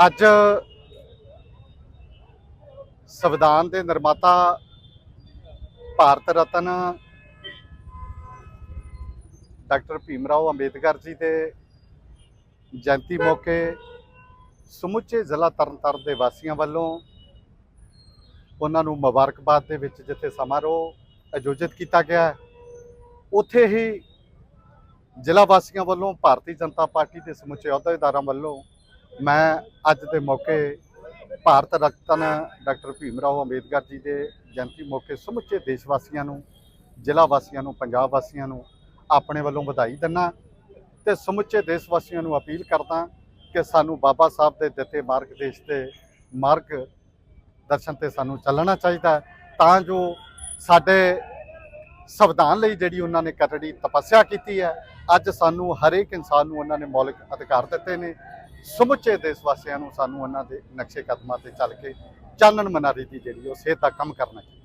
ਅੱਜ ਸੰਵਿਧਾਨ ਦੇ ਨਿਰਮਾਤਾ ਭਾਰਤ ਰਤਨ ਡਾਕਟਰ ਭੀਮ ਰਾਓ ਅੰਬੇਦਕਰ ਜੀ ਦੇ ਜਯੰਤੀ ਮੌਕੇ ਸਮੁੱਚੇ ਜ਼ਿਲ੍ਹਾ ਤਰਨਤਾਰਨ ਦੇ ਵਾਸੀਆਂ ਵੱਲੋਂ ਉਹਨਾਂ ਨੂੰ ਮੁਬਾਰਕਬਾਦ ਦੇ ਵਿੱਚ ਜਿੱਥੇ ਸਮਾਰੋਹ ਆਯੋਜਿਤ ਕੀਤਾ ਗਿਆ ਹੈ, ਉੱਥੇ ਹੀ ਜ਼ਿਲ੍ਹਾ ਵਾਸੀਆਂ ਵੱਲੋਂ ਭਾਰਤੀ ਜਨਤਾ ਪਾਰਟੀ ਦੇ ਸਮੁੱਚੇ ਅਹੁਦੇਦਾਰਾਂ ਵੱਲੋਂ ਮੈਂ ਅੱਜ ਦੇ ਮੌਕੇ ਭਾਰਤ ਰਤਨ ਡਾਕਟਰ ਭੀਮ ਰਾਓ ਅੰਬੇਦਕਰ ਜੀ ਦੇ ਜਯੰਤੀ ਮੌਕੇ ਸਮੁੱਚੇ ਦੇਸ਼ ਵਾਸੀਆਂ ਨੂੰ, ਜ਼ਿਲ੍ਹਾ ਵਾਸੀਆਂ ਨੂੰ, ਪੰਜਾਬ ਵਾਸੀਆਂ ਨੂੰ ਆਪਣੇ ਵੱਲੋਂ ਵਧਾਈ ਦਿੰਦਾ ਤੇ ਸਮੁੱਚੇ ਦੇਸ਼ ਵਾਸੀਆਂ ਨੂੰ ਅਪੀਲ ਕਰਦਾ ਕਿ ਸਾਨੂੰ ਬਾਬਾ ਸਾਹਿਬ ਦੇ ਦਿੱਤੇ ਮਾਰਗ ਦੇਸ਼ ਤੇ ਮਾਰਗ ਦਰਸ਼ਨ ਤੇ ਸਾਨੂੰ ਚੱਲਣਾ ਚਾਹੀਦਾ ਤਾਂ ਜੋ ਸਾਡੇ ਸੰਵਿਧਾਨ ਲਈ ਜਿਹੜੀ ਉਹਨਾਂ ਨੇ ਕਰੜੀ ਤਪੱਸਿਆ ਕੀਤੀ ਹੈ, ਅੱਜ ਸਾਨੂੰ ਹਰੇਕ ਇਨਸਾਨ ਨੂੰ ਉਹਨਾਂ ਨੇ ਮੌਲਿਕ ਅਧਿਕਾਰ ਦਿੱਤੇ ਨੇ ਸਮੁੱਚੇ ਦੇਸ਼ ਵਾਸੀਆਂ ਨੂੰ ਸਾਨੂੰ ਉਹਨਾਂ ਦੇ ਨਕਸ਼ੇ ਕਦਮਾਂ ਤੇ ਚੱਲ ਕੇ ਚਾਨਣ ਮਨਾਰੀ ਦੀ ਜਿਹੜੀ ਉਹ ਸਿਹਤ ਦਾ ਕੰਮ ਕਰਨਾ ਚਾਹੀਦਾ।